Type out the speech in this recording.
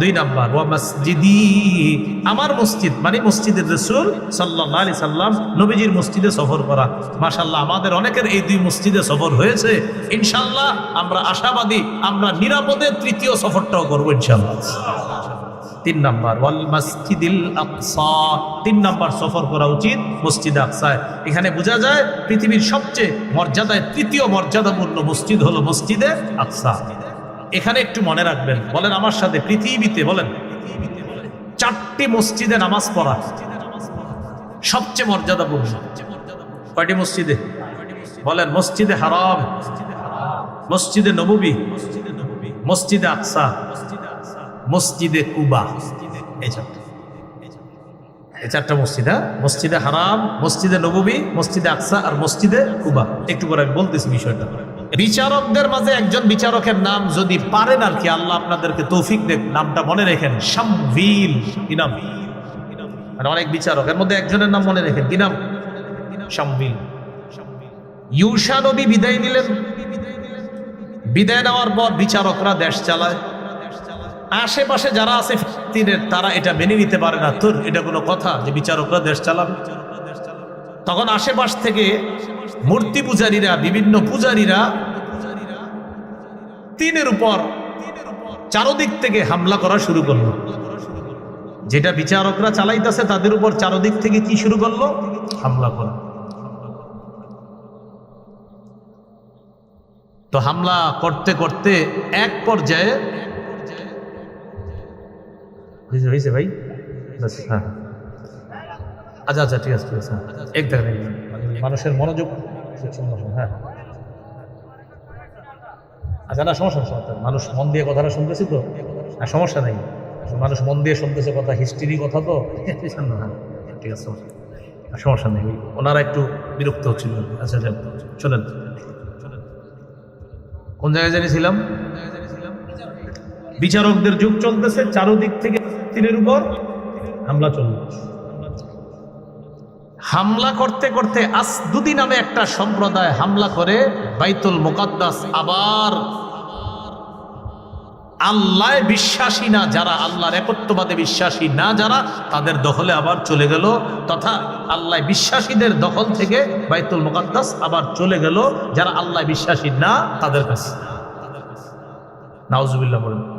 দুই নাম্বার, ওয়া মসজিদি, আমার মসজিদ মানে মসজিদের রসুল সাল্লাহ আলি সাল্লাম নবীজির মসজিদে সফর করা। মাশাল্লাহ আমাদের অনেকের এই দুই মসজিদে সফর হয়েছে। ইনশাল্লাহ আমরা আশাবাদী, আমরা নিরাপদে তৃতীয় সফরটাও করব ইনশাল্লাহ তিন নাম্বার, ওয়াল তিন নাম্বার সফর করা উচিত এখানে বোঝা যায় পৃথিবীর সবচেয়ে মর্যাদায় তৃতীয় মর্যাদাপূর্ণ মসজিদ হলো মসজিদে আকসা। এখানে একটু মনে রাখবেন। বলেন আমার সাথে, পৃথিবীতে বলেন, চারটি মসজিদে নামাজ পড়া সবচেয়ে মর্যাদাপূর্ণ কয়টি মসজিদে? বলেন, মসজিদে হারাম, মসজিদে নববী, মসজিদে আকসা, মসজিদে কুবা। এই চারটা। এই চারটা মসজিদ হ্যাঁ? মসজিদে হারাম, মসজিদে নববী, মসজিদে আকসা আর মসজিদে কুবা। একটু করে আমি বলতেছি বিষয়টা। বিচারকদের মাঝে একজন বিচারকের নাম যদি পারেন আর কি, আল্লাহ আপনাদেরকে তৌফিক দেখ নামটা মনে রেখেন শামভিল কি নাম মানে অনেক বিচারক, এর মধ্যে একজনের নাম মনে রেখেন কি নাম শামভিল ইউসা নবী বিদায় নিলেন। বিদায় নেওয়ার পর বিচারকরা দেশ চালায়। আশেপাশে যারা আছে ফিলিস্তিনের, তারা এটা মেনে নিতে পারে না। তোর এটা কোনো কথা যে বিচারকরা দেশ চালাবে। তখন আশেপাশ থেকে মূর্তি পূজারীরা, বিভিন্ন পূজারীরা তিনের উপর চারদিক থেকে হামলা করা শুরু করল। যেটা বিচারকরা চালাইতেছে, তাদের উপর চারদিক থেকে কি শুরু করল? হামলা করা। তো হামলা করতে করতে এক পর্যায়ে হয়েছে ভাই? হ্যাঁ। আচ্ছা আচ্ছা ঠিক আছে ঠিক আছে। মানুষের মনোযোগ হ্যাঁ। আচ্ছা না, সমস্যা সমস্যা মানুষ মন দিয়ে কথাটা শুনতেছি তো? আর সমস্যা নেই। মানুষ মন দিয়ে শুনতেছে কথা হিস্ট্রি কথা তো? ঠিক আছে, সমস্যা নেই। ওনারা একটু বিরক্ত হচ্ছিল। আচ্ছা শোনেন। কোন জায়গায় জানিয়েছিলাম? বিচারকদের যুগ চলতেছে, চারোদিক থেকে তীরের উপর হামলা চলল। হামলা করতে করতে আসদুদি নামে একটা সম্প্রদায় হামলা করে বাইতুল মোকাদ্দাস আবার আল্লাহ বিশ্বাসী না যারা, আল্লাহর একত্ববাদে বিশ্বাসী না যারা, তাদের দখলে আবার চলে গেল তথা আল্লাহ বিশ্বাসীদের দখল থেকে বাইতুল মোকাদ্দাস আবার চলে গেল যারা আল্লাহ বিশ্বাসী না, তাদের কাছে। নাউজুবিল্লাহ বলেন।